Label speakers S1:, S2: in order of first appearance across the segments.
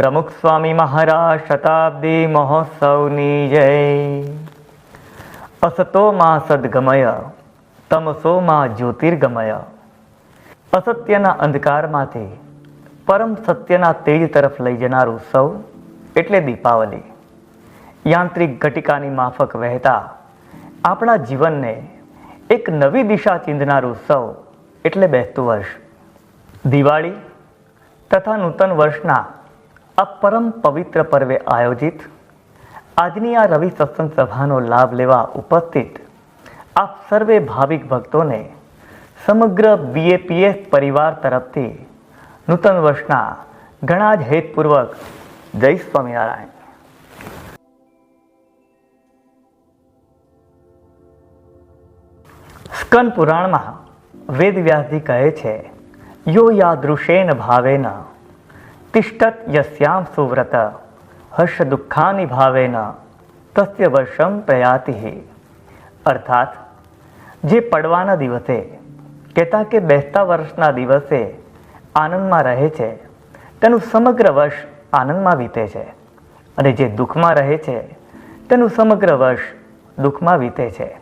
S1: પ્રમુખ સ્વામી મહારાજ શતાબ્દી મહોત્સવની જય. અસતો માં સદગમય તમસો માં જ્યોતિર્ગમય. અસત્યના અંધકારમાંથી પરમ સત્યના તેજ તરફ લઈ જનાર ઉત્સવ એટલે દીપાવલી. યાંત્રિક ઘટિકાની માફક વહેતા આપણા જીવનને એક નવી દિશા ચીંધનાર ઉત્સવ એટલે બેસતું વર્ષ. દિવાળી તથા નૂતન વર્ષના આ પરમ પવિત્ર પર્વે આયોજિત આજની આ રવિ સત્સંગ સભાનો લાભ લેવા ઉપસ્થિત આપ સર્વે ભાવિક ભક્તોને સમગ્ર બીએપીએસ પરિવાર તરફથી નૂતન વર્ષના ઘણા જ હેતપૂર્વક જય સ્વામિનારાયણ સ્કન પુરાણમાં વેદવ્યાસજી કહે છે યો યાદૃશેન ભાવેન તિષ્ઠત યસ્યામ સુવ્રત હર્ષ દુઃખાની ભાવેન તસ્ય વર્ષમ પ્રયાતિ અર્થાત જે પડવાના દિવસે કહેતા કે બેસતા વર્ષના દિવસે આનંદમાં રહે છે તેનું સમગ્ર વર્ષ આનંદમાં વીતે છે અને જે દુઃખમાં રહે છે તેનું સમગ્ર વર્ષ દુઃખમાં વીતે છે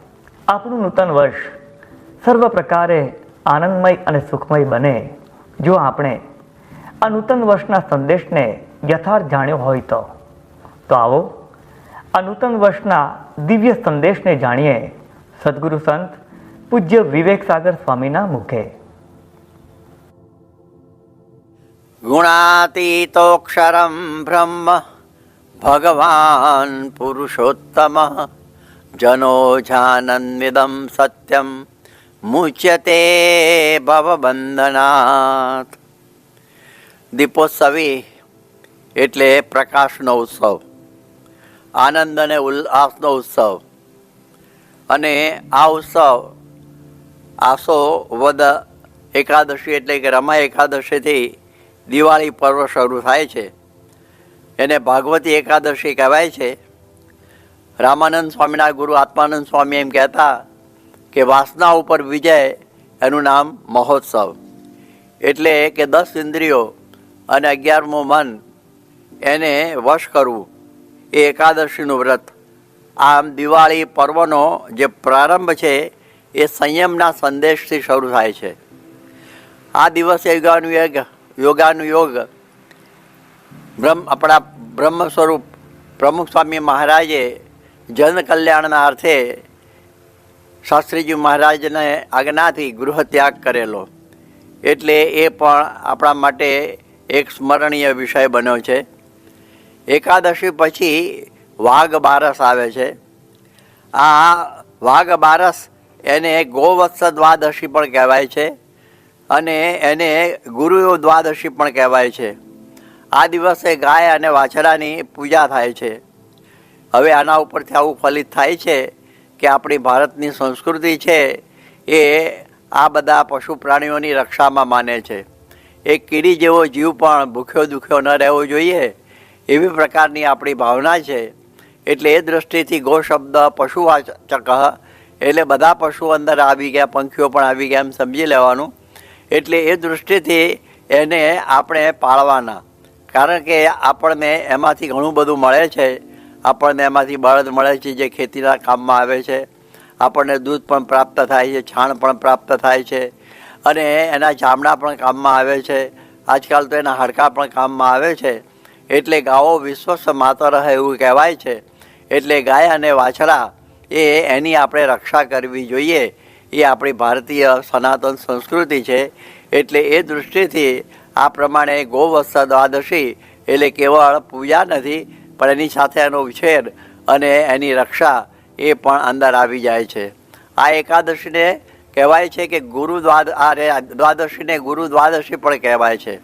S1: આપણું નૂતન વર્ષ સર્વ પ્રકારે આનંદમય અને સુખમય બને જો આપણે આ નૂતન વર્ષના સંદેશને યથાર્થ જાણ્યો હોય તો. તો આવો આ નૂતન વર્ષના દિવ્ય સંદેશને જાણીએ સદગુરુ સંત પૂજ્ય વિવેક સાગર સ્વામીના મુખે.
S2: ગુણાતીતોક્ષરમ બ્રહ્મ, ભગવાન પુરુષોત્તમ, જનો જાનન્વિદમ સત્યમ, મુચ્યતે ભવબંધનાથ. દીપોત્સવી એટલે પ્રકાશનો ઉત્સવ, આનંદ અને ઉલ્લાસનો ઉત્સવ. અને આ ઉત્સવ આસો વદ એકાદશી એટલે કે રમા એકાદશીથી દિવાળી પર્વ શરૂ થાય છે. એને ભાગવતી એકાદશી કહેવાય છે. રામાનંદ સ્વામીના ગુરુ આત્માનંદ સ્વામી એમ કહેતા કે વાસના ઉપર વિજય એનું નામ મહોત્સવ. એટલે કે દસ ઇન્દ્રિયો અને અગિયારમું મન એને વશ કરવું. એ એકાદશીનું વ્રત. આમ દિવાળી પર્વનો જે પ્રારંભ છે, એ સંયમના સંદેશથી શરૂ થાય છે. આ દિવસે યોગાનુયોગ યોગાનુયોગ બ્રહ્મ, આપણા બ્રહ્મ સ્વરૂપ પ્રમુખ સ્વામી મહારાજે જન કલ્યાણના અર્થે શાસ્ત્રીજી મહારાજને આજ્ઞાથી ગૃહ ત્યાગ કરેલો. એટલે એ પણ આપણા માટે એક સ્મરણીય વિષય બન્યો છે. એકાદશી પછી વાઘ બારસ આવે છે. આ વાઘ બારસ એને ગોવત્સ દ્વાદશી પણ કહેવાય છે અને એને ગુરુઓ દ્વાદશી પણ કહેવાય છે. આ દિવસે ગાય અને વાછડાની પૂજા થાય છે. હવે આના ઉપરથી આવું ફલિત થાય છે કે આપણી ભારતની સંસ્કૃતિ છે એ આ બધા પશુ પ્રાણીઓની રક્ષામાં માને છે. એક કીડી જેવો જીવ પણ ભૂખ્યો દુખ્યો ન રહેવો જોઈએ એવી પ્રકારની આપણી ભાવના છે. એટલે એ દૃષ્ટિથી ગો શબ્દ પશુવાચક એટલે બધા પશુઓ અંદર આવી ગયા, પંખીઓ પણ આવી ગયા એમ સમજી લેવાનું. એટલે એ દૃષ્ટિથી એને આપણે પાળવાના. કારણ કે આપણને એમાંથી ઘણું બધું મળે છે. આપણને એમાંથી બળદ મળે છે જે ખેતીના કામમાં આવે છે. આપણને દૂધ પણ પ્રાપ્ત થાય છે, છાણ પણ પ્રાપ્ત થાય છે. અને એના ચામડા પણ કામમાં આવે છે. આજકાલ તો એના હાડકાં પણ કામમાં આવે છે. એટલે ગાઓ વિશ્વસ્ત માતા રહે એવું કહેવાય છે. એટલે ગાય અને વાછરા એ એની આપણે રક્ષા કરવી જોઈએ. એ આપણી ભારતીય સનાતન સંસ્કૃતિ છે. એટલે એ દૃષ્ટિથી આ પ્રમાણે ગોવત્સ દ્વાદશી એટલે કેવળ પૂજા નથી, પણ એની સાથે એનો ઉછેર અને એની રક્ષા એ પણ અંદર આવી જાય છે. આ એકાદશીને કહેવાય છે કે ગુરુ દ્વાદશીને ગુરુ દ્વાદશી પણ કહેવાય છે.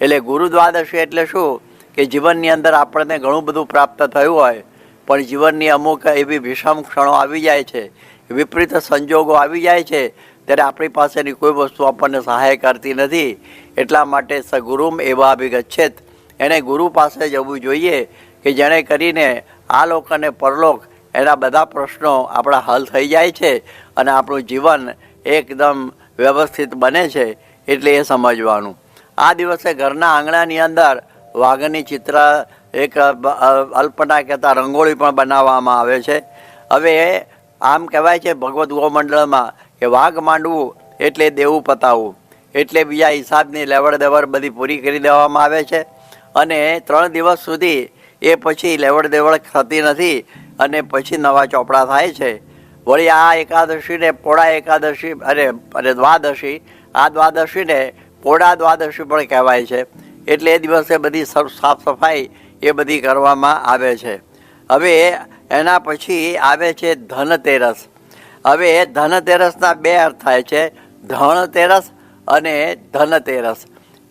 S2: એટલે ગુરુ દ્વાદશી એટલે શું? કે જીવનની અંદર આપણને ઘણું બધું પ્રાપ્ત થયું હોય, પણ જીવનની અમુક એવી વિષમ ક્ષણો આવી જાય છે, વિપરીત સંજોગો આવી જાય છે, ત્યારે આપણી પાસેની કોઈ વસ્તુ આપણને સહાય કરતી નથી. એટલા માટે સગુરુમ એવા અભિગચ્છેત. એણે ગુરુ પાસે જવું જોઈએ કે જેણે કરીને આ લોક અને પરલોક એના બધા પ્રશ્નો આપણા હલ થઈ જાય છે અને આપણું જીવન એકદમ વ્યવસ્થિત બને છે એટલે એ સમજવાનું. આ દિવસે ઘરના આંગણાની અંદર વાઘની ચિત્ર, એક અલ્પના કહેતા રંગોળી પણ બનાવવામાં આવે છે. હવે આમ કહેવાય છે ભગવદ્ ગોમંડળમાં કે વાઘ માંડવું એટલે દેવું પતાવવું. એટલે બીજા હિસાબની લેવડ દેવડ બધી પૂરી કરી દેવામાં આવે છે. અને ત્રણ દિવસ સુધી એ પછી લેવડ દેવડ થતી નથી અને પછી નવા ચોપડા થાય છે. વળી આ એકાદશીને પોળા એકાદશી અને અને દ્વાદશી, આ દ્વાદશીને પોળા દ્વાદશી પણ કહેવાય છે. એટલે એ દિવસે બધી સાફ સફાઈ એ બધી કરવામાં આવે છે. હવે એના પછી આવે છે ધનતેરસ. હવે ધનતેરસના બે અર્થ થાય છે. ધનતેરસ અને ધનતેરસ.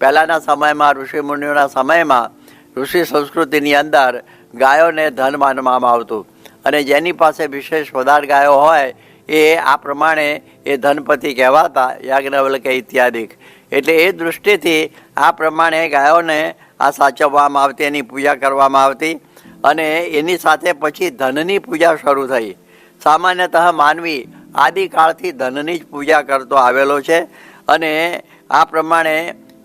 S2: પહેલાંના સમયમાં ઋષિ મુનિઓના સમયમાં ઋષિ સંસ્કૃતિની અંદર ગાયોને ધન માનવામાં આવતું. અને જેની પાસે વિશેષ વધારે ગાયો હોય, એ આ પ્રમાણે એ ધનપતિ કહેવાતા, યાજ્ઞવલ્કે ઇત્યાદિક. એટલે એ દૃષ્ટિથી આ પ્રમાણે ગાયોને આ સાચવવામાં આવતી, એની પૂજા કરવામાં આવતી અને એની સાથે પછી ધનની પૂજા શરૂ થઈ. સામાન્યતઃ માનવી આદિકાળથી ધનની જ પૂજા કરતો આવેલો છે અને આ પ્રમાણે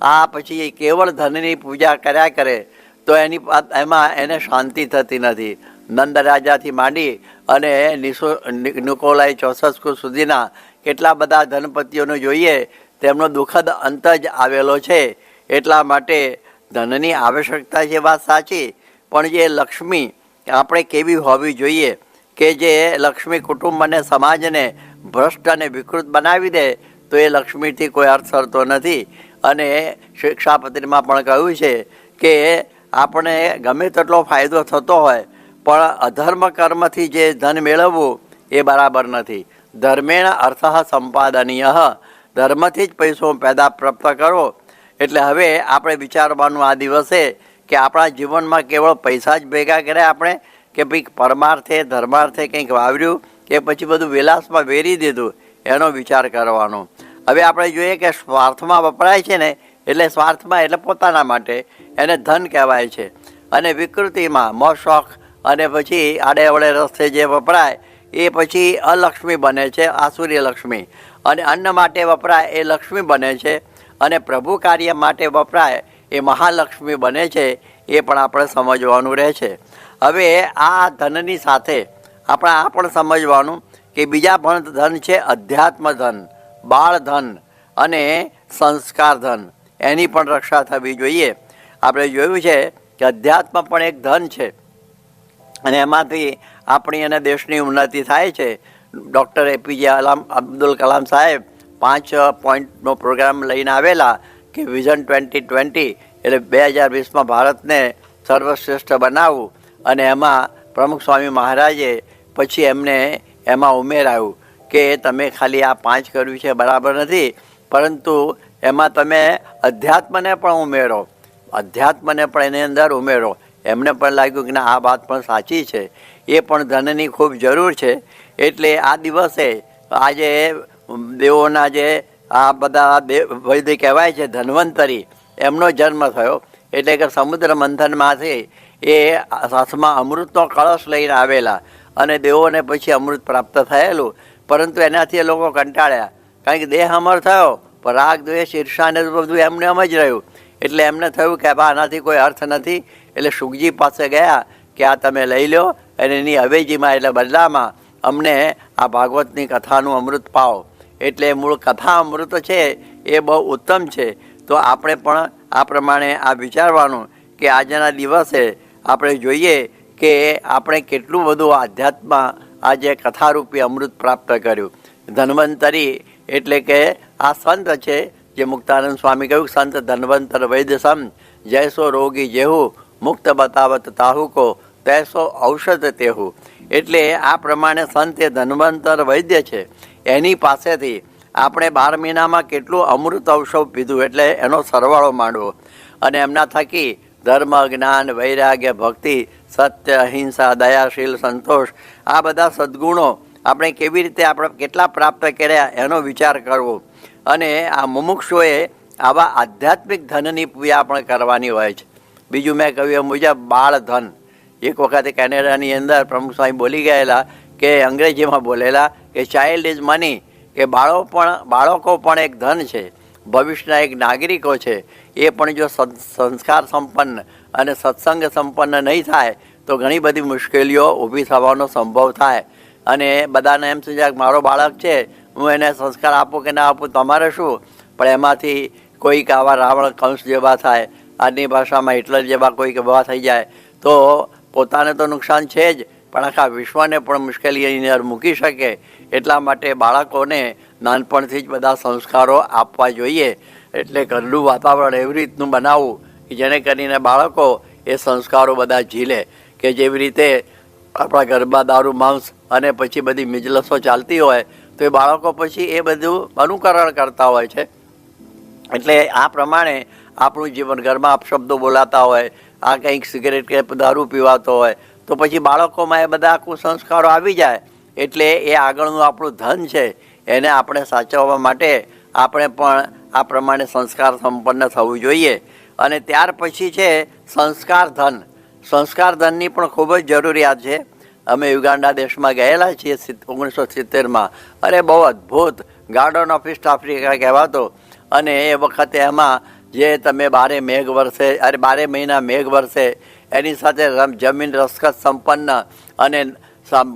S2: આ પછી કેવળ ધનની પૂજા કર્યા કરે, તો એની એમાં એને શાંતિ થતી નથી. નંદ રાજાથી માંડી અને નિસો નિકોલાઈ ચોસસ્કુ સુધીના કેટલા બધા ધનપતિઓને જોઈએ, તેમનો દુઃખદ અંત જ આવેલો છે. એટલા માટે ધનની આવશ્યકતા છે વાત સાચી, પણ જે લક્ષ્મી આપણે કેવી હોવી જોઈએ કે જે લક્ષ્મી કુટુંબ અને સમાજને ભ્રષ્ટ અને વિકૃત બનાવી દે, તો એ લક્ષ્મીથી કોઈ અર્થ સરતો નથી. અને શિક્ષાપત્રીમાં પણ કહ્યું છે કે આપણે ગમે તેટલો ફાયદો થતો હોય પણ અધર્મ કર્મથી જે ધન મેળવવું એ બરાબર નથી. ધર્મેણ અર્થ સંપાદનીય. ધર્મથી જ પૈસો પેદા પ્રાપ્ત કરો. એટલે હવે આપણે વિચારવાનું આ દિવસે કે આપણા જીવનમાં કેવળ પૈસા જ ભેગા કર્યા આપણે? કે ભાઈ પરમાર્થે, ધર્માર્થે કંઈક વાવર્યું કે પછી બધું વિલાસમાં વેરી દીધું? એનો વિચાર કરવાનો. હવે આપણે જોઈએ કે સ્વાર્થમાં વપરાય છે ને, એટલે સ્વાર્થમાં એટલે પોતાના માટે એને ધન કહેવાય છે. અને વિકૃતિમાં મોજ શોખ અને પછી આડે અવડે રસ્તે જે વપરાય, એ પછી અલક્ષ્મી બને છે આસુરી લક્ષ્મી અને અન્ન માટે વપરાય એ લક્ષ્મી બને છે, અને પ્રભુ કાર્ય માટે વપરાય એ મહાલક્ષ્મી બને છે, એ પણ આપણે સમજવાનું રહે છે. હવે આ ધનની સાથે આપણે આ પણ સમજવાનું કે બીજા પણ ધન છે, અધ્યાત્મ ધન, બાળ ધન અને સંસ્કાર ધન. એની પણ રક્ષા થવી જોઈએ. આપણે જોયું છે કે અધ્યાત્મ પણ એક ધન છે. અને એમાંથી આપણી અને દેશની ઉન્નતિ થાય છે. ડૉક્ટર એપીજે અલામ અબ્દુલ કલામ સાહેબ પાંચ પોઈન્ટનો પ્રોગ્રામ લઈને આવેલા કે વિઝન ટ્વેન્ટી ટ્વેન્ટી એટલે બે હજાર વીસમાં ભારતને સર્વશ્રેષ્ઠ બનાવવું અને એમાં પ્રમુખ સ્વામી મહારાજે પછી એમને એમાં ઉમેરાયું કે તમે ખાલી આ પાંચ કર્યું છે બરાબર નથી, પરંતુ એમાં તમે અધ્યાત્મને પણ ઉમેરો, અધ્યાત્મને પણ એની અંદર ઉમેરો. એમને પણ લાગ્યું કે ના, આ વાત પણ સાચી છે. એ પણ ધનની ખૂબ જરૂર છે. એટલે આ દિવસે આજે દેવોના જે આ બધા વૈદ્ય કહેવાય છે, ધન્વંતરી, એમનો જન્મ થયો. એટલે કે સમુદ્ર મંથનમાંથી એ હાથમાં અમૃતનો કળશ લઈને આવેલા અને દેવોને પછી અમૃત પ્રાપ્ત થયેલું. પરંતુ એનાથી એ લોકો કંટાળ્યા. કારણ કે દેહ અમર થયો, પણ રાગ, દ્વેષ ઈર્ષાને બધું એમને એમ જ રહ્યું. એટલે એમને થયું કે બા, આનાથી કોઈ અર્થ નથી. એટલે સુખજી પાસે ગયા કે આ તમે લઈ લો અને એની અવેજીમાં એટલે બદલામાં અમને આ ભાગવતની કથાનું અમૃત પાઓ. એટલે મૂળ કથા અમૃત છે, એ બહુ ઉત્તમ છે. તો આપણે પણ આ પ્રમાણે આ વિચારવાનું કે આજના દિવસે આપણે જોઈએ કે આપણે કેટલું બધું આધ્યાત્મમાં આજે કથારૂપી અમૃત પ્રાપ્ત કર્યું. ધન્વંતરી એટલે કે આ સંત છે જે મુક્તાનંદ સ્વામી કહ્યું, સંત ધન્વંતર વૈદ્ય સમ જૈસો રોગી જેહુ, મુક્ત બતાવત તાહુકો તૈસો ઔષધ તેહુ. એટલે આ પ્રમાણે સંત એ ધનવંતર વૈદ્ય છે. એની પાસેથી આપણે બાર મહિનામાં કેટલું અમૃત ઔષધ પીધું એટલે એનો સરવાળો માંડવો. અને એમના થકી ધર્મ, જ્ઞાન, વૈરાગ્ય, ભક્તિ, સત્ય, અહિંસા, દયાશીલ, સંતોષ, આ બધા સદ્ગુણો આપણે કેવી રીતે આપણે કેટલા પ્રાપ્ત કર્યા એનો વિચાર કરવો. અને આ મુમુક્ષુએ આવા આધ્યાત્મિક ધનની પૂજા પણ કરવાની હોય છે. બીજું મેં કહ્યું એ મુજબ બાળ ધન. એક વખતે કેનેડાની અંદર પ્રમુખ સ્વામી બોલી ગયેલા કે અંગ્રેજીમાં બોલેલા કે ચાઇલ્ડ ઇઝ મની કે બાળો પણ, બાળકો પણ એક ધન છે. ભવિષ્યના એક નાગરિકો છે. એ પણ જો સંસ્કાર સંપન્ન અને સત્સંગ સંપન્ન નહીં થાય તો ઘણી બધી મુશ્કેલીઓ ઊભી થવાનો સંભવ થાય. અને બધાને એમ સમજાય કે મારો બાળક છે, હું એને સંસ્કાર આપું કે ના આપું, તમારે શું? પણ એમાંથી કોઈક આવા રાવણ કંસ જેવા થાય આજની ભાષામાં હિટલર જેવા કોઈક એવા થઈ જાય, તો પોતાને તો નુકસાન છે જ, પણ આખા વિશ્વને પણ મુશ્કેલીની અંદર મૂકી શકે. એટલા માટે બાળકોને નાનપણથી જ બધા સંસ્કારો આપવા જોઈએ. એટલે ઘરનું વાતાવરણ એવી રીતનું બનાવવું કે જેને કરીને બાળકો એ સંસ્કારો બધા ઝીલે, કે જેવી રીતે આપણા ઘરમાં દારૂ, માંસ અને પછી બધી મિજલસો ચાલતી હોય, તો એ બાળકો પછી એ બધું અનુકરણ કરતા હોય છે. એટલે આ પ્રમાણે આપણું જીવન ઘરમાં અપશબ્દો બોલાતા હોય, આ કંઈક સિગરેટ કે દારૂ પીવાતો હોય, તો પછી બાળકોમાં એ બધા કુસંસ્કારો આવી જાય. એટલે એ આગળનું આપણું ધન છે, એને આપણે સાચવવા માટે આપણે પણ આ પ્રમાણે સંસ્કાર સંપન્ન થવું જોઈએ. અને ત્યાર પછી છે સંસ્કાર ધન. સંસ્કાર ધનની પણ ખૂબ જ જરૂરિયાત છે. અમે યુગાન્ડા દેશમાં ગયેલા છીએ ઓગણીસો સિત્તેરમાં. અરે બહુ અદ્ભુત. ગાર્ડન ઓફ ઇસ્ટ આફ્રિકા કહેવાતો. અને એ વખતે એમાં જે તમે બારે મેઘ વરસે, અરે બારે મહિના મેઘ વરસે, એની સાથે જમીન રસખત સંપન્ન અને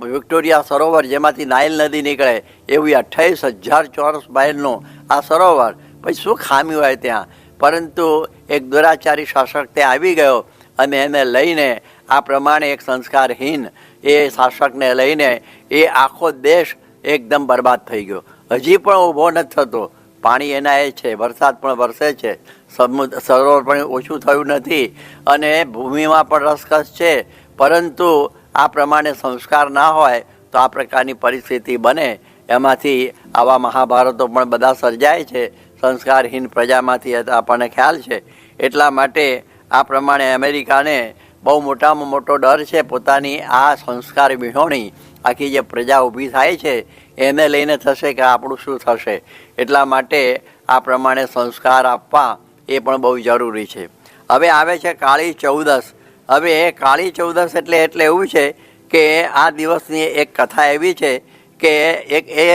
S2: વિક્ટોરિયા સરોવર જેમાંથી નાઇલ નદી નીકળે, એવી અઠ્ઠાવીસ હજાર ચોરસ માઇલનું આ સરોવર. પછી શું ખામી હોય ત્યાં? પરંતુ એક દુરાચારી શાસક ત્યાં આવી ગયો. અને એને લઈને આ પ્રમાણે એક સંસ્કારહીન એ શાસકને લઈને એ આખો દેશ એકદમ બરબાદ થઈ ગયો. હજી પણ ઊભો નથી થતો. પાણી એના એ છે, વરસાદ પણ વરસે છે. સમુદ્ર, સરોવર પણ ઓછું થયું નથી અને ભૂમિમાં પણ રસકસ છે. પરંતુ આ પ્રમાણે સંસ્કાર ના હોય તો આ પ્રકારની પરિસ્થિતિ બને. એમાંથી આવા મહાભારતો પણ બધા સર્જાય છે. સંસ્કારહીન પ્રજામાંથી આપણને ખ્યાલ છે. એટલા માટે આ પ્રમાણે અમેરિકાને બહુ મોટામાં મોટો ડર છે પોતાની આ સંસ્કાર વિહોણી આખી જે પ્રજા ઊભી થાય છે, એને લઈને થશે કે આપણું શું થશે? એટલા માટે આ પ્રમાણે સંસ્કાર આપવા એ પણ બહુ જરૂરી છે. હવે આવે છે કાળી ચૌદસ. હવે એ કાળી ચૌદસ એટલે એટલે એવું છે કે આ દિવસની એક કથા એવી છે કે એક એ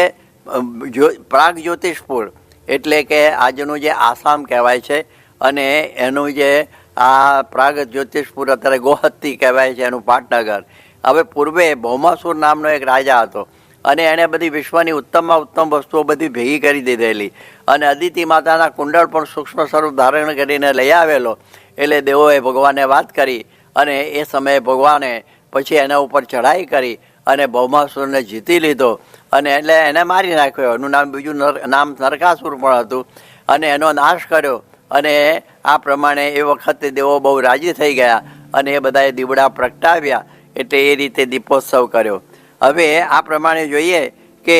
S2: પ્રાગ જ્યોતિષપુર. એટલે કે આજનું જે આસામ કહેવાય છે અને એનું જે આ પ્રાગ જ્યોતિષપુર અત્યારે ગોહત્તી કહેવાય છે એનું પાટનગર. હવે પૂર્વે ભૌમાસુર નામનો એક રાજા હતો અને એણે બધી વિશ્વની ઉત્તમમાં ઉત્તમ વસ્તુઓ બધી ભેગી કરી દીધેલી. અને અદિતિ માતાના કુંડળ પણ સૂક્ષ્મ સ્વરૂપ ધારણ કરીને લઈ આવેલો. એટલે દેવોએ ભગવાનને વાત કરી અને એ સમયે ભગવાને પછી એના ઉપર ચઢાઈ કરી અને ભૌમાસુરને જીતી લીધો. અને એટલે એને મારી નાખ્યો. એનું નામ બીજું નામ નરકાસુર પણ હતું. અને એનો નાશ કર્યો. અને આ પ્રમાણે એ વખતે દેવો બહુ રાજી થઈ ગયા અને એ બધાએ દીવડા પ્રગટાવ્યા એટલે એ રીતે દીપોત્સવ કર્યો. હવે આ પ્રમાણે જોઈએ કે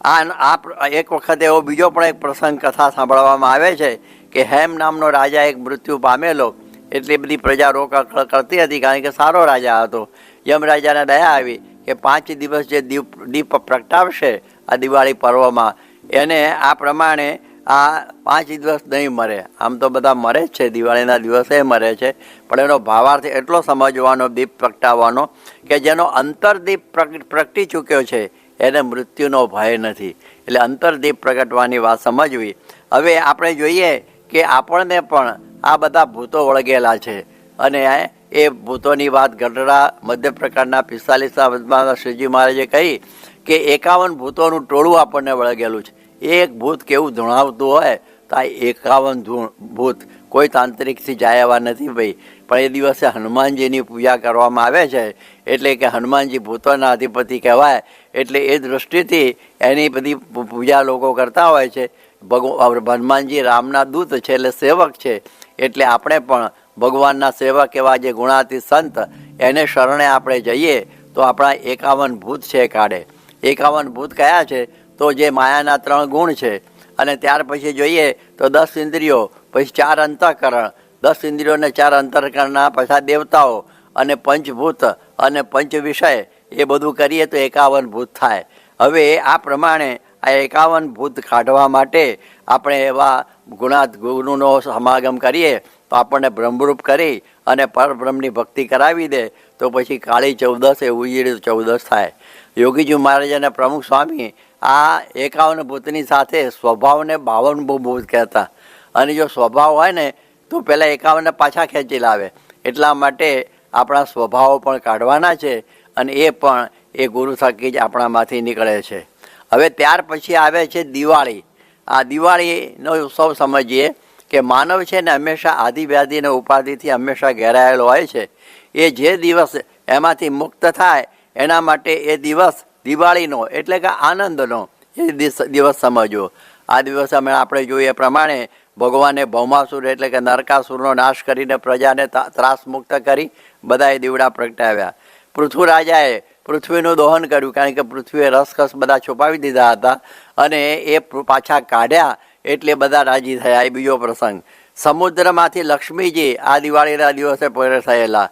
S2: આ એક વખતે એવો બીજો પણ એક પ્રસંગ કથા સાંભળવામાં આવે છે કે હેમ નામનો રાજા એક મૃત્યુ પામેલો એટલી બધી પ્રજા રોકળ કરતી હતી કારણ કે સારો રાજા હતો. યમ રાજાને દયા આવી કે પાંચ દિવસ જે દીપ દીપ પ્રગટાવશે આ દિવાળી પર્વમાં. એને આ પ્રમાણે આ પાંચ દિવસ નહીં મરે. આમ તો બધા મરે જ છે. દિવાળીના દિવસે મરે છે. પણ એનો ભાવાર્થ એટલો સમજવાનો, દીપ પ્રગટાવવાનો કે જેનો અંતરદીપ પ્રગ- પ્રગટી ચૂક્યો છે, એને મૃત્યુનો ભય નથી. એટલે અંતરદીપ પ્રગટવાની વાત સમજવી. હવે આપણે જોઈએ કે આપણને પણ આ બધા ભૂતો વળગેલા છે. અને એ ભૂતોની વાત ગઢડા, મધ્ય પ્રકારના પિસ્તાલીસમાં શ્રીજી મહારાજે કહી કે એકાવન ભૂતોનું ટોળું આપણને વળગેલું છે. એક ભૂત કેવું ધૂણાવતું હોય, તો આ એકાવન ભૂત કોઈ તાંત્રિકથી જાય એવા નથી ભાઈ. પણ એ દિવસે હનુમાનજીની પૂજા કરવામાં આવે છે, એટલે કે હનુમાનજી ભૂતોના અધિપતિ કહેવાય, એટલે એ દૃષ્ટિથી એની બધી પૂજા લોકો કરતા હોય છે. ભગવ હનુમાનજી રામના દૂત છે, એટલે સેવક છે, એટલે આપણે પણ ભગવાનના સેવક એવા જે ગુણાતી સંત, એને શરણે આપણે જઈએ, તો આપણા એકાવન ભૂત છે કાઢે એકાવન ભૂત કયા છે? તો જે માયાના ત્રણ ગુણ છે, અને ત્યાર પછી જોઈએ તો દસ ઇન્દ્રિયો, પછી ચાર અંતઃકરણ. દસ ઇન્દ્રિયોને ચાર અંતરકરણના પાછા દેવતાઓ, અને પંચભૂત, અને પંચ વિષય એ બધું કરીએ તો એકાવન ભૂત થાય. હવે આ પ્રમાણે આ એકાવન ભૂત કાઢવા માટે આપણે એવા ગુણાત ગુરુનો સમાગમ કરીએ, તો આપણને બ્રહ્મરૂપ કરી અને પરબ્રહ્મની ભક્તિ કરાવી દે, તો પછી કાળી ચૌદસ એ ઉજળી ચૌદસ થાય. યોગીજી મહારાજ અને પ્રમુખ સ્વામી આ એકાવન ભૂતની સાથે સ્વભાવને બાવન ભૂત કહેતા. અને જો સ્વભાવ હોય ને, તો પહેલાં એકાવનને પાછા ખેંચી લાવે. એટલા માટે આપણા સ્વભાવો પણ કાઢવાના છે અને એ પણ એ ગુરુ થકી જ આપણામાંથી નીકળે છે. હવે ત્યાર પછી આવે છે દિવાળી. આ દિવાળીનો ઉત્સવ સમજીએ કે માનવ છે ને હંમેશા આદિવ્યાધિ અને ઉપાધિથી હંમેશા ઘેરાયેલો હોય છે. એ જે દિવસ એમાંથી મુક્ત થાય, એના માટે એ દિવસ દિવાળીનો, એટલે કે આનંદનો, એ દિવસ સમજવો. આ દિવસે અમે આપણે જોઈએ પ્રમાણે ભગવાને ભૌમાસુર એટલે કે નરકાસુરનો નાશ કરીને પ્રજાને ત્રાસ મુક્ત કરી બધાએ દીવડા પ્રગટાવ્યા. પૃથ્વીરાજાએ પૃથ્વીનું દોહન કર્યું, કારણ કે પૃથ્વીએ રસકસ બધા છુપાવી દીધા હતા અને એ પાછા કાઢ્યા એટલે બધા રાજી થયા. એ બીજો પ્રસંગ. સમુદ્રમાંથી લક્ષ્મીજી આ દિવાળીના દિવસે પેરે થયેલા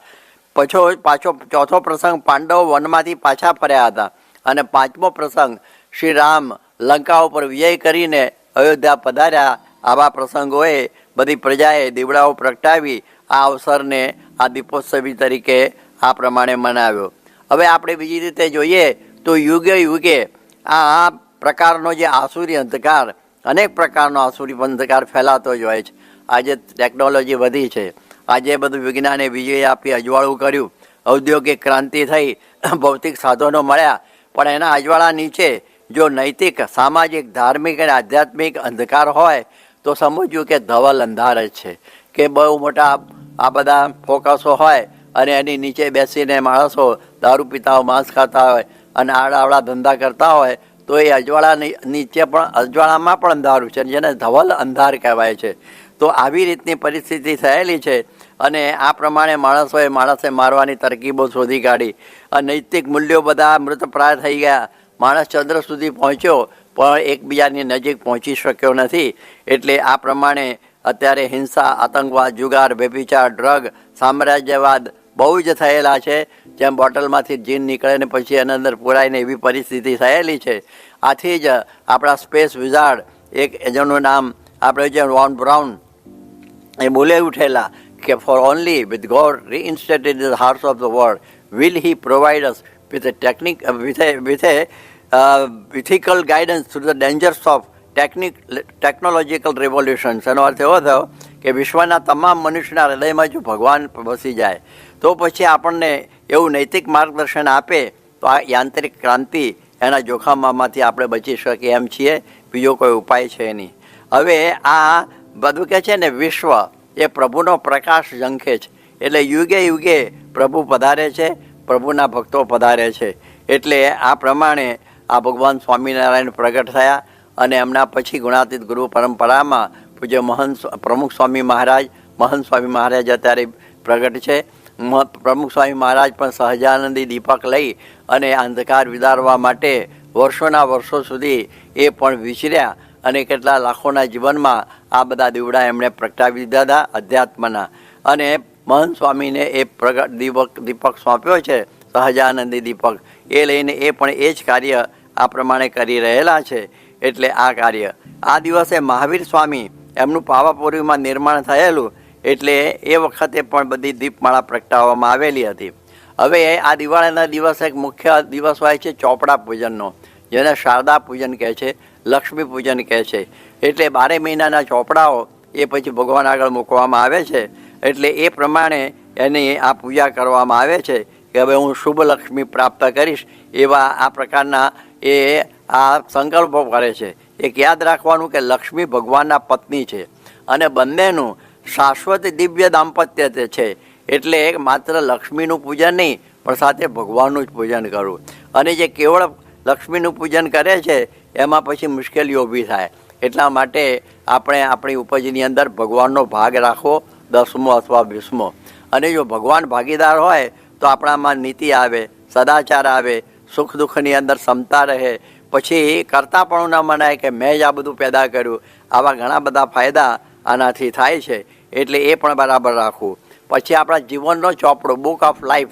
S2: પછો, પાછો ચોથો પ્રસંગ, પાંડવ વનમાંથી પાછા ફર્યા હતા. અને પાંચમો પ્રસંગ, શ્રી રામ લંકા ઉપર વિજય કરીને અયોધ્યા પધાર્યા. આવા પ્રસંગોએ બધી પ્રજાએ દીવડાઓ પ્રગટાવી આ અવસરને આ દીપોત્સવી તરીકે આ પ્રમાણે મનાવ્યો. હવે આપણે બીજી રીતે જોઈએ તો યુગે યુગે આ પ્રકારનો જે આસુરી અંધકાર, અનેક પ્રકારનો આસુરી અંધકાર ફેલાતો જ હોય છે. આજે ટેકનોલોજી વધી છે. આજે બધું વિજ્ઞાને વિજય આપી અજવાળું કર્યું. ઔદ્યોગિક ક્રાંતિ થઈ, ભૌતિક સાધનો મળ્યા. પણ એના અજવાળા નીચે જો નૈતિક, સામાજિક, ધાર્મિક અને આધ્યાત્મિક અંધકાર હોય, તો સમજવું કે ધવલ અંધાર જ છે. કે બહુ મોટા આ બધા ફોકસો હોય અને એની નીચે બેસીને માણસો દારૂ પીતા હોય, માંસ ખાતા હોય અને આડાવડા ધંધા કરતા હોય, તો એ અજવાળાની નીચે પણ, અજવાળામાં પણ અંધારું છે જેને ધવલ અંધાર કહેવાય છે. તો આવી રીતની પરિસ્થિતિ થયેલી છે અને આ પ્રમાણે માણસોએ માણસે મારવાની તરકીબો શોધી કાઢી. આ નૈતિક મૂલ્યો બધા મૃતપ્રાય થઈ ગયા. માણસ ચંદ્ર સુધી પહોંચ્યો, પણ એકબીજાની નજીક પહોંચી શક્યો નથી. એટલે આ પ્રમાણે અત્યારે હિંસા, આતંકવાદ, જુગાર વ્યભિચાર ડ્રગ, સામ્રાજ્યવાદ બહુ જ થયેલા છે. જેમ બોટલમાંથી જીન નીકળે ને પછી એના અંદર પુરાઈને એવી પરિસ્થિતિ થયેલી છે. આથી જ આપણા સ્પેસ વિઝાર્ડ, એક જેનું નામ આપણે જે વોન બ્રાઉન એ બોલે ઉઠેલા. For only with God reinstated in the hearts of the world will he provide us with a technic uh, with a with a uh, ethical guidance through the dangers of technic technological revolutions એનો અર્થ એવો થયો કે વિશ્વના તમામ મનુષ્યના હૃદયમાં જો ભગવાન વસી જાય તો પછી આપણને એવું નૈતિક માર્ગદર્શન આપે તો આ યાંત્રિક ક્રાંતિ એના જોખમમાંથી આપણે બચી શકીએ એમ છીએ બીજો કોઈ ઉપાય છે નહીં હવે આ બધું કે છે ને વિશ્વ એ પ્રભુનો પ્રકાશ ઝંખે છે. એટલે યુગે યુગે પ્રભુ પધારે છે, પ્રભુના ભક્તો પધારે છે. એટલે આ પ્રમાણે આ ભગવાન સ્વામિનારાયણ પ્રગટ થયા અને એમના પછી ગુણાતીત ગુરુ પરંપરામાં પૂજ્ય મહંત પ્રમુખ સ્વામી મહારાજ, મહંત સ્વામી મહારાજ અત્યારે પ્રગટ છે. પ્રમુખ સ્વામી મહારાજ પણ સહજાનંદી દીપક લઈ અને અંધકાર વિદારવા માટે વર્ષોના વર્ષો સુધી એ પણ વિચર્યા અને કેટલા લાખોના જીવનમાં આ બધા દીવડા એમણે પ્રગટાવી દીધા હતા અધ્યાત્મના. અને મહંત સ્વામીને એ પ્રગટ દીપક દીપક સોંપ્યો છે, સહજાનંદી દીપક. એ લઈને એ પણ એ જ કાર્ય આ પ્રમાણે કરી રહેલા છે, એટલે આ કાર્ય. આ દિવસે મહાવીર સ્વામી એમનું પાવાપુરીમાં નિર્માણ થયેલું, એટલે એ વખતે પણ બધી દીપમાળા પ્રગટાવવામાં આવેલી હતી. હવે આ દિવાળીના દિવસે એક મુખ્ય દિવસ હોય છે ચોપડા પૂજનનો, જેને શારદા પૂજન કહે છે. લક્ષ્મી પૂજન કહે છે. એટલે બારે મહિનાના ચોપડાઓ એ પછી ભગવાન આગળ મૂકવામાં આવે છે. એટલે એ પ્રમાણે એની આ પૂજા કરવામાં આવે છે કે હવે હું શુભ લક્ષ્મી પ્રાપ્ત કરીશ એવા આ પ્રકારના એ આ સંકલ્પો કરે છે. એક યાદ રાખવાનું કે લક્ષ્મી ભગવાનના પત્ની છે અને બંનેનું શાશ્વત દિવ્ય દાંપત્ય છે. એટલે માત્ર લક્ષ્મીનું પૂજન નહીં, પણ સાથે ભગવાનનું જ પૂજન કરવું. અને જે કેવળ લક્ષ્મીનું પૂજન કરે છે એમાં પછી મુશ્કેલીઓ ઊભી થાય. એટલા માટે આપણે આપણી ઉપજની અંદર ભગવાનનો ભાગ રાખવો, દસમો અથવા વીસમો. અને જો ભગવાન ભાગીદાર હોય, તો આપણામાં નીતિ આવે, સદાચાર આવે, સુખ દુઃખની અંદર ક્ષમતા રહે. પછી કરતાં પણ ન મનાય કે મેં જ આ બધું પેદા કર્યું. આવા ઘણા બધા ફાયદા આનાથી થાય છે. એટલે એ પણ બરાબર રાખવું. પછી આપણા જીવનનો ચોપડો બુક ઓફ લાઈફ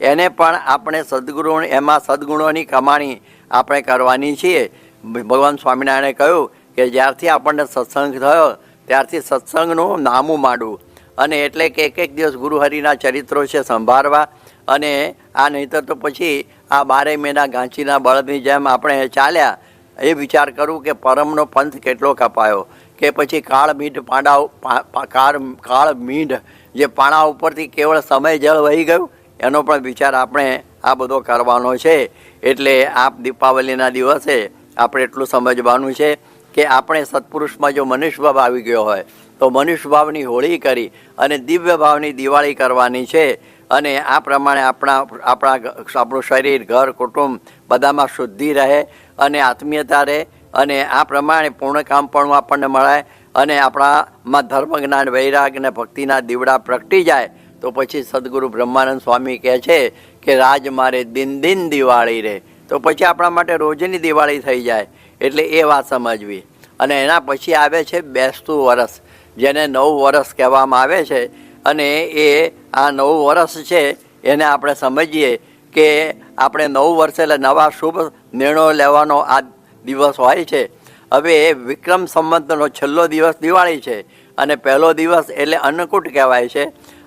S2: એને પણ આપણે સદગુરુ એમાં સદગુણોની કમાણી આપણે કરવાની છીએ. ભગવાન સ્વામિનારાયણે કહ્યું કે જ્યારથી આપણને સત્સંગ થયો, ત્યારથી સત્સંગનું નામું માંડવું. અને એટલે કે એક એક દિવસ ગુરુહરિના ચરિત્રો છે સંભાળવા. અને આ નહીંતર તો પછી આ બારે મહિના ગાંચીના બળદની જેમ આપણે ચાલ્યા. એ વિચાર કરું કે પરમનો પંથ કેટલો કપાયો. કે પછી કાળ મીઠ પાંડા કાળ કાળ મીંઢ જે પાણા ઉપરથી કેવળ સમય જળ વહી ગયું, એનો પણ વિચાર આપણે આ બધો કરવાનો છે. એટલે આપ દીપાવલીના દિવસે આપણે એટલું સમજવાનું છે કે આપણે સત્પુરુષમાં જો મનુષ્ય ભાવ આવી ગયો હોય, તો મનુષ્ય ભાવની હોળી કરી અને દિવ્ય ભાવની દિવાળી કરવાની છે. અને આ પ્રમાણે આપણા આપણા આપણું શરીર, ઘર, કુટુંબ બધામાં શુદ્ધિ રહે અને આત્મીયતા રહે અને આ પ્રમાણે પૂર્ણ કામ પણ આપણને મળે અને આપણામાં ધર્મ જ્ઞાન વૈરાગ અને ભક્તિના દીવડા પ્રગટી જાય, તો પછી સદગુરુ બ્રહ્માનંદ સ્વામી કહે છે કે રાજ મારે દિન દિન દિવાળી રે તો પછી આપણા માટે રોજની દિવાળી થઈ જાય, એટલે એ વાત સમજવી. અને એના પછી આવે છે બેસતું વરસ, જેને નવું વરસ કહેવામાં આવે છે. અને એ આ નવું વરસ છે, એને આપણે સમજીએ કે આપણે નવું વર્ષ એટલે નવા શુભ નિર્ણયો લેવાનો આ દિવસ હોય છે. હવે વિક્રમ સંવંતનો છેલ્લો દિવસ દિવાળી છે. અને પહેલો દિવસ એટલે અન્નકૂટ કહેવાય છે.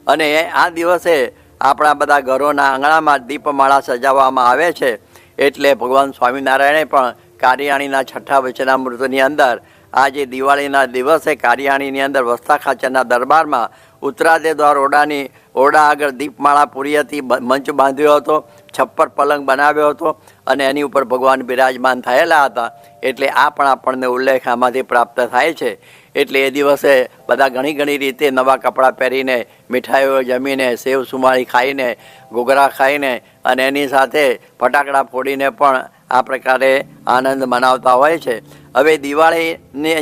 S2: અને આ દિવસે આપણા બધા ઘરોના આંગણામાં દીપમાળા સજાવવામાં આવે છે. એટલે ભગવાન સ્વામિનારાયણે પણ કારિયાણીના છઠ્ઠા વચનામૃતની અંદર આજે દિવાળીના દિવસે કારિયાણીની અંદર વસ્તા ખાચરના દરબારમાં ઉત્તરાદે દ્વાર ઓરડાની ઓરડા આગળ દીપમાળા પૂરી હતી મંચ બાંધ્યો હતો, છપ્પર પલંગ બનાવ્યો હતો અને એની ઉપર ભગવાન બિરાજમાન થયેલા હતા. એટલે આ પણ આપણને ઉલ્લેખ આમાંથી પ્રાપ્ત થાય છે. એટલે એ દિવસે બધા ઘણી ઘણી રીતે નવા કપડાં પહેરીને, મીઠાઈઓ જમીને, સેવ સુમાળી ખાઈને, ઘૂઘરા ખાઈને અને એની સાથે ફટાકડા ફોડીને પણ આ પ્રકારે આનંદ મનાવતા હોય છે. હવે દિવાળીની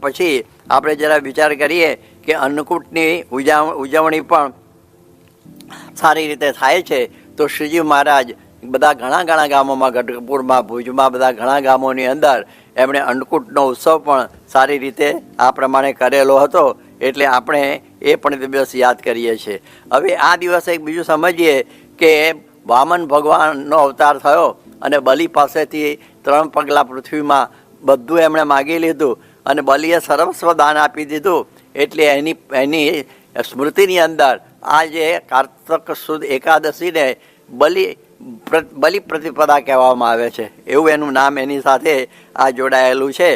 S2: પછી આપણે જરા વિચાર કરીએ કે અન્નકૂટની ઉજવ ઉજવણી પણ સારી રીતે થાય છે. તો શ્રીજી મહારાજ બધા ઘણા ઘણા ગામોમાં ગઢપુરમાં ભુજમાં બધા ઘણા ગામોની અંદર એમણે અન્નકૂટનો ઉત્સવ પણ સારી રીતે આ પ્રમાણે કરેલો હતો, એટલે આપણે એ પણ દિવસ યાદ કરીએ છીએ. હવે આ દિવસે એક બીજું સમજીએ કે વામન ભગવાનનો અવતાર થયો અને બલિ પાસેથી ત્રણ પગલાં પૃથ્વીમાં બધું એમણે માગી લીધું અને બલિએ સર્વસ્વ દાન આપી દીધું, એટલે એની એની સ્મૃતિની અંદર આ જે કાર્તક સુદ એકાદશીને બલિ બલિ પ્રતિપદા કહેવામાં આવે છે. એવું એનું નામ એની સાથે આ જોડાયેલું છે.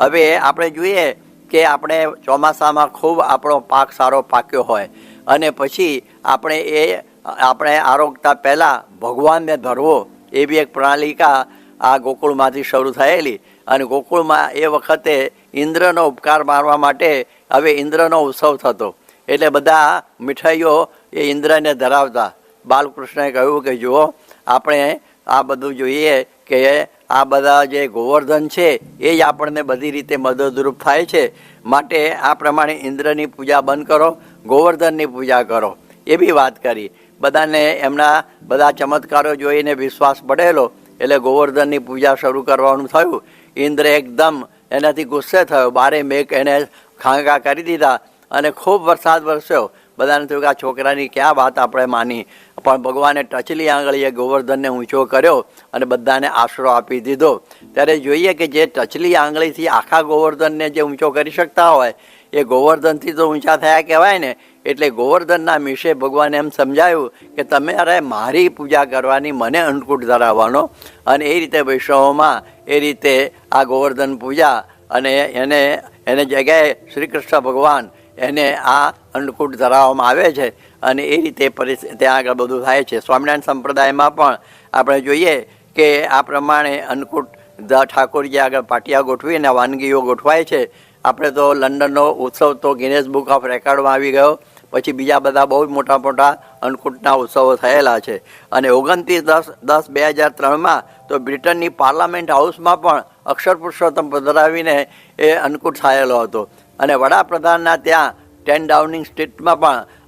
S2: હવે આપણે જોઈએ કે આપણે ચોમાસામાં ખૂબ આપણો પાક સારો પાક્યો હોય અને પછી આપણે એ, આપણે આરોગતા પહેલાં ભગવાનને ધરવો એવી એક પ્રણાલિકા આ ગોકુળમાંથી શરૂ થયેલી અને ગોકુળમાં એ વખતે ઇન્દ્રનો ઉપકાર મારવા માટે હવે ઇન્દ્રનો ઉત્સવ થતો. એટલે બધા મીઠાઈઓ એ ઇન્દ્રને ધરાવતા. બાલકૃષ્ણએ કહ્યું કે જુઓ આપણે આ બધું જોઈએ કે આ બધા જે ગોવર્ધન છે, એ જ આપણને બધી રીતે મદદરૂપ થાય છે. માટે આ પ્રમાણે ઇન્દ્રની પૂજા બંધ કરો, ગોવર્ધનની પૂજા કરો. એ બી વાત કરી. બધાને એમના બધા ચમત્કારો જોઈને વિશ્વાસ પડેલો. એટલે ગોવર્ધનની પૂજા શરૂ કરવાનું થયું. ઇન્દ્ર એકદમ એનાથી ગુસ્સે થયો. બારે મેઘ એને ખાંગા કરી દીધા અને ખૂબ વરસાદ વરસ્યો. બધાને થયું કે આ છોકરાની ક્યાં વાત આપણે માની? પણ ભગવાને ટચલી આંગળીએ ગોવર્ધનને ઊંચો કર્યો અને બધાને આશરો આપી દીધો. ત્યારે જોઈએ કે જે ટચલી આંગળીથી આખા ગોવર્ધનને જે ઊંચો કરી શકતા હોય, એ ગોવર્ધનથી તો ઊંચા થયા કહેવાય ને. એટલે ગોવર્ધનના મિશે ભગવાને એમ સમજાયું કે તમે અરે મારી પૂજા કરવાની મને અન્નકૂટ ધરાવવાનો. અને એ રીતે વૈષ્ણવોમાં એ રીતે આ ગોવર્ધન પૂજા અને એને એને જગ્યાએ શ્રી કૃષ્ણ ભગવાન એને આ અન્નકૂટ ધરાવવામાં આવે છે અને એ રીતે પરિસ્થિતિ ત્યાં આગળ બધું થાય છે. સ્વામિનારાયણ સંપ્રદાયમાં પણ આપણે જોઈએ કે આ પ્રમાણે અન્નકૂટ ઠાકોરજી આગળ પાટિયા ગોઠવીને વાનગીઓ ગોઠવાય છે. આપણે તો લંડનનો ઉત્સવ તો ગિનેસ બુક ઓફ રેકોર્ડમાં આવી ગયો. પછી બીજા બધા બહુ મોટા મોટા અન્નકૂટના ઉત્સવો થયેલા છે. અને ઓગણત્રીસ દસ દસ બે હજાર ત્રણમાં તો બ્રિટનની પાર્લામેન્ટ હાઉસમાં પણ અક્ષર પુરુષોત્તમ પધરાવીને એ અન્નકૂટ થયેલો હતો. અને વડાપ્રધાનના ત્યાં ટેન ડાઉનિંગ સ્ટ્રીટમાં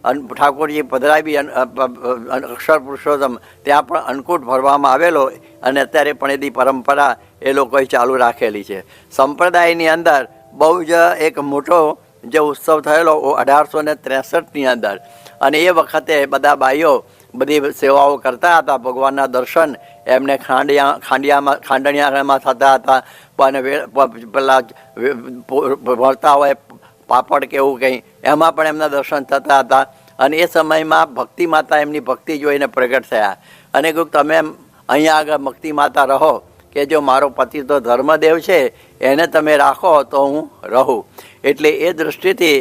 S2: પણ ઠાકોરજી પધરાવી અક્ષર પુરુષોત્તમ ત્યાં પણ અન્નકૂટ ભરવામાં આવેલો અને અત્યારે પણ એની પરંપરા એ લોકોએ ચાલુ રાખેલી છે. સંપ્રદાયની અંદર બહુ જ એક મોટો જે ઉત્સવ થયેલો અઢારસો ને ત્રેસઠની અંદર. અને એ વખતે બધા ભાઈઓ બધી સેવાઓ કરતા હતા, ભગવાનના દર્શન એમને ખાંડિયા, ખાંડિયામાં, ખાંડણિયામાં થતા હતા. અને પેલા ભરતા હોય પાપડ કે એવું કંઈ, એમાં પણ એમના દર્શન થતા હતા. અને એ સમયમાં ભક્તિ માતા એમની ભક્તિ જોઈને પ્રગટ થયા. અને કહ્યું તમે અહીંયા આગળ ભક્તિ માતા રહો, કે જો મારો પતિ તો ધર્મદેવ છે, એને તમે રાખો તો હું રહું. એટલે એ દૃષ્ટિથી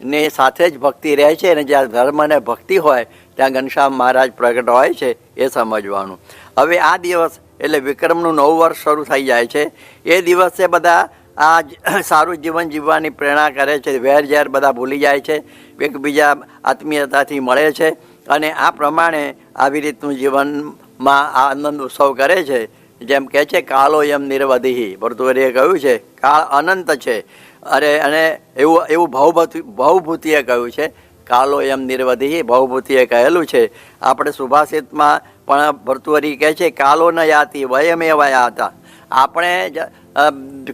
S2: ધર્મદેવની સાથે જ ભક્તિ રહે છે અને જ્યાં ધર્મ અને ભક્તિ હોય, ત્યાં ઘનશ્યામ મહારાજ પ્રગટ હોય છે એ સમજવાનું. હવે આ દિવસ એટલે વિક્રમનું નવું વર્ષ શરૂ થઈ જાય છે. એ દિવસે બધા આ સારું જીવન જીવવાની પ્રેરણા કરે છે. વેર ઝેર બધા ભૂલી જાય છે. એકબીજા આત્મીયતાથી મળે છે અને આ પ્રમાણે આવી રીતનું જીવનમાં આનંદ ઉત્સવ કરે છે. જેમ કહે છે કાળો એમ નિર્વધિ. ભરતુહરીએ કહ્યું છે, કાળ અનંત છે. અરે, અને એવું એવું ભાવભૂતિ, ભાવભૂતિએ કહ્યું છે. કાલો એમ નિર્વધિ ભાવભૂતિએ કહેલું છે. આપણે સુભાષિતમાં પણ ભર્તુહરી કહે છે, કાલો ન વયમ એવાયા હતા આપણે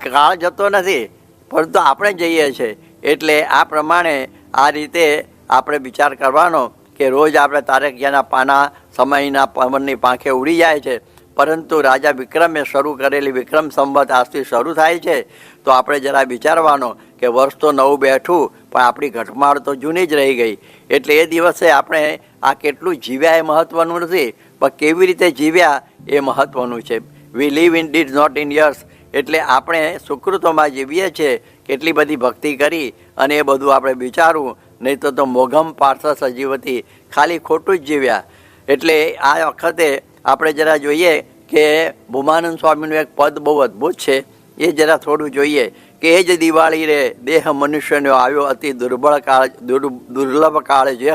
S2: કાળ જતો નથી, પરંતુ આપણે જઈએ છીએ એટલે આ પ્રમાણે આ રીતે આપણે વિચાર કરવાનો કે રોજ આપણે તારકિયાના પાના, સમયના પવનની પાંખે ઉડી જાય છે. પરંતુ રાજા વિક્રમે શરૂ કરેલી વિક્રમ સંવત આજથી શરૂ થાય છે. તો આપણે જરા વિચારવાનો કે વર્ષ તો નવું બેઠું, પણ આપણી ઘટમાળ તો જૂની જ રહી ગઈ. એટલે એ દિવસે આપણે આ કેટલું જીવ્યા એ મહત્વનું નથી, પણ કેવી રીતે જીવ્યા એ મહત્વનું છે. We live in deed not in years એટલે આપણે સુકૃતોમાં જીવીએ છીએ, કેટલી બધી ભક્તિ કરી અને એ બધું આપણે વિચારવું, નહીં તો તો મોઘમ પાર્થ સજીવતી ખાલી ખોટું જ જીવ્યા. એટલે આ વખતે આપણે જરા જોઈએ કે ભૂમાનંદ સ્વામીનું એક પદ બહુ અદ્ભુત છે. એ જરા થોડું જોઈએ કે એ જ દિવાળી રે, દેહ મનુષ્યનો આવ્યો અતિ દુર્બળ કાળ, દુર્- દુર્લભ કાળ જે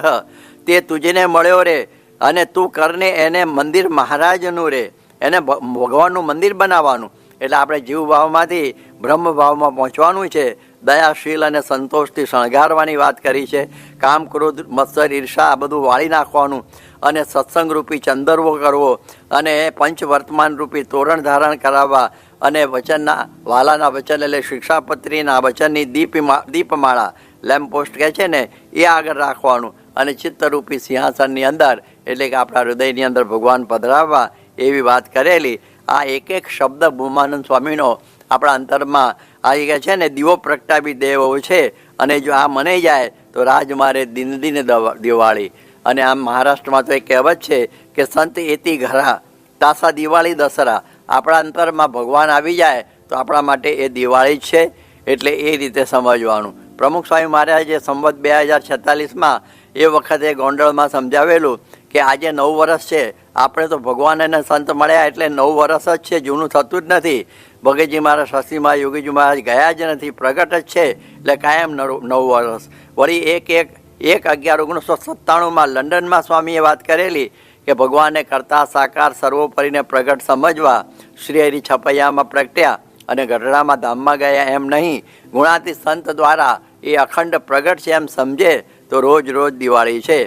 S2: તે તુજને મળ્યો રે અને તું કરને એને મંદિર મહારાજનું રે, એને ભગવાનનું મંદિર બનાવવાનું. એટલે આપણે જીવ ભાવમાંથી બ્રહ્મ ભાવમાં પહોંચવાનું છે. દયાશીલ અને સંતોષથી શણગારવાની વાત કરી છે. કામ, ક્રોધ, મત્સર, ઈર્ષા, આ બધું વાળી નાખવાનું અને સત્સંગ રૂપી ચંદરવો કરવો અને પંચ વર્તમાન રૂપી તોરણ ધારણ કરાવવા અને વચનના, વાલાના વચન એટલે શિક્ષાપત્રીના વચનની દીપમા, દીપમાળા. લેમ્પોસ્ટ કહે છે ને, એ આગળ રાખવાનું. અને ચિત્તરૂપી સિંહાસનની અંદર, એટલે કે આપણા હૃદયની અંદર ભગવાન પધરાવવા એવી વાત કરેલી. આ એક એક શબ્દ ભૂમાનંદ સ્વામીનો આપણા અંતરમાં આ એ કહે છે ને, દીવો પ્રગટાવી દેવો છે. અને જો આ મને જાય, તો રાજ મારે દિન દિને દિવાળી. અને આમ મહારાષ્ટ્રમાં તો એક કહેવત છે કે સંત એતી ઘરા, તાસા દિવાળી દસરા આપણા અંતરમાં ભગવાન આવી જાય તો આપણા માટે એ દિવાળી જ છે એટલે એ રીતે સમજવાનું. પ્રમુખ સ્વામી મહારાજે સંવત બે હજાર છેતાલીસમાં એ વખતે ગોંડલમાં સમજાવેલું કે આજે નવ વર્ષ છે. આપણે તો ભગવાન અને સંત મળ્યા એટલે નવ વર્ષ જ છે, જૂનું થતું જ નથી. ભગતજી મહારાજ શશીમાં યોગીજી મહારાજ ગયા જ નથી, પ્રગટ જ છે એટલે કાયમ નવ વર્ષ. વળી એક એક એક અગિયાર ઓગણીસો સત્તાણુંમાં લંડનમાં સ્વામીએ વાત કરેલી કે ભગવાને કરતા સાકાર સર્વોપરીને પ્રગટ સમજવા શ્રી હરિ છપૈયામાં પ્રગટ્યા અને ગઢડામાં ધામમાં ગયા એમ નહીં. ગુણાતી સંત દ્વારા એ અખંડ પ્રગટ છે એમ સમજે તો રોજ રોજ દિવાળી છે.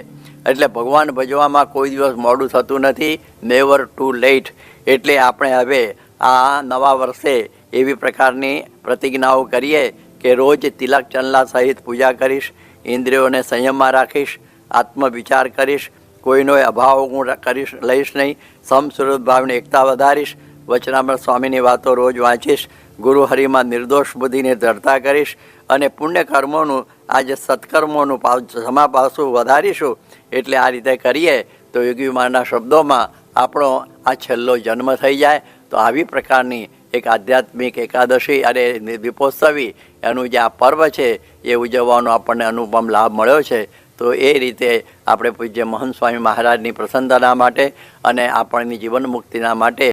S2: એટલે ભગવાન ભજવામાં કોઈ દિવસ મોડું થતું નથી. નેવર ટુ લેટ એટલે આપણે હવે આ નવા વર્ષે એવી પ્રકારની પ્રતિજ્ઞાઓ કરીએ કે રોજ તિલક ચંદલા સહિત પૂજા કરીશ, ઇન્દ્રિયોને સંયમમાં રાખીશ, આત્મવિચાર કરીશ કોઈનો અભાવ હું કરીશ, લઈશ નહીં. સમસ્વરૂપ ભાવની એકતા વધારીશ. વચનામૃત સ્વામીની વાતો રોજ વાંચીશ. ગુરુ હરિમાં નિર્દોષ બુદ્ધિને ધરતા કરીશ અને પુણ્ય કર્મોનું, આજે સત્કર્મોનું સમા પાસું વધારીશું. એટલે આ રીતે કરીએ તો યોગીમાના શબ્દોમાં આપણો આ છેલ્લો જન્મ થઈ જાય. તો આવી પ્રકારની એક આધ્યાત્મિક એકાદશી અને દીપોત્સવી એનું જે આ પર્વ છે, એ ઉજવવાનો આપણને અનુપમ લાભ મળ્યો છે. તો એ રીતે આપણે પૂજ્ય મહંત સ્વામી મહારાજની પ્રસન્નતા માટે અને આપણની જીવન મુક્તિના માટે